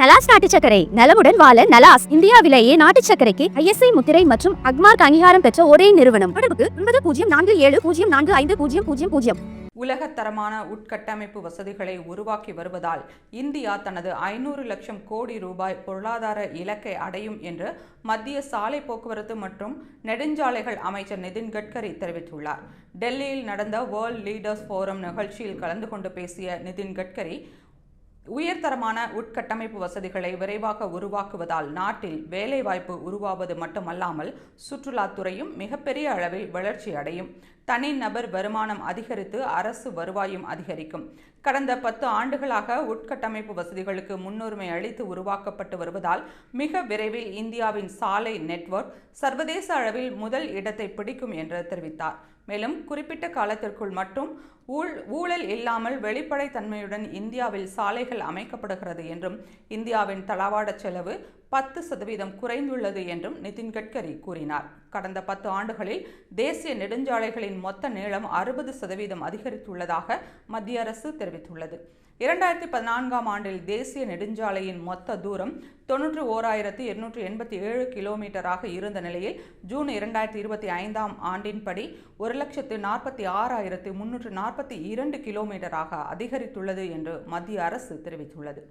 நலாஸ் நாட்டு சக்கரை நலமுடன் வாழ நலாஸ் இந்தியாவிலேயே நாட்டு சக்கரைக்கு ஐஎஸ்ஐ முத்திரை மற்றும் அக்மார்க் அங்கீகாரம் பெற்ற ஒரே நிறுவனம். தொடர்புக்கு ஒன்பது பூஜ்ஜியம் நான்கு ஏழு பூஜ்ஜியம் நான்கு ஐந்து பூஜ்ஜியம் பூஜ்ஜியம் பூஜ்ஜியம் உலகத்தரமான உட்கட்டமைப்பு வசதிகளை உருவாக்கி வருவதால் இந்தியா தனது ஐநூறு லட்சம் கோடி ரூபாய் பொருளாதார இலக்கை அடையும் என்று மத்திய சாலை போக்குவரத்து மற்றும் நெடுஞ்சாலைகள் அமைச்சர் நிதின் கட்கரி தெரிவித்துள்ளார். டெல்லியில் நடந்த வேர்ல்ட் லீடர்ஸ் ஃபோரம் நிகழ்ச்சியில் கலந்து கொண்டு பேசிய நிதின் கட்கரி உயர்தரமான உட்கட்டமைப்பு வசதிகளை விரைவாக உருவாக்குவதால் நாட்டில் வேலைவாய்ப்பு உருவாவது மட்டுமல்லாமல் சுற்றுலாத்துறையும் மிகப்பெரிய அளவில் வளர்ச்சி அடையும். தனிநபர் வருமானம் அதிகரித்து அரசு வருவாயும் அதிகரிக்கும். கடந்த பத்து ஆண்டுகளாக உட்கட்டமைப்பு வசதிகளுக்கு முன்னுரிமை அளித்து உருவாக்கப்பட்டு வருவதால் மிக விரைவில் இந்தியாவின் சாலை நெட்வொர்க் சர்வதேச அளவில் முதல் இடத்தை பிடிக்கும் என்று தெரிவித்தார். மேலும் குறிப்பிட்ட காலத்திற்குள் மட்டும் ஊழ் ஊழல் இல்லாமல் வெளிப்படைத்தன்மையுடன் இந்தியாவில் சாலைகள் அமைக்கப்படுகிறது என்றும் இந்தியாவின் தளவாட செலவு பத்து சதவீதம் குறைந்துள்ளது என்றும் நிதின் கட்கரி கூறினார். கடந்த பத்து ஆண்டுகளில் தேசிய நெடுஞ்சாலைகளின் மொத்த நீளம் அறுபது சதவீதம் அதிகரித்துள்ளதாக மத்திய அரசு தெரிவித்துள்ளது. இரண்டாயிரத்தி பதினான்காம் ஆண்டில் தேசிய நெடுஞ்சாலையின் மொத்த தூரம் தொன்னூற்று ஓராயிரத்தி இருநூற்றி எண்பத்தி ஏழு கிலோமீட்டராக இருந்த நிலையில் ஜூன் இரண்டாயிரத்தி இருபத்தி ஐந்தாம் ஆண்டின்படி ஒரு லட்சத்து நாற்பத்தி ஆறாயிரத்து முன்னூற்று நாற்பத்தி இரண்டு கிலோமீட்டராக அதிகரித்துள்ளது என்று மத்திய அரசு தெரிவித்துள்ளது.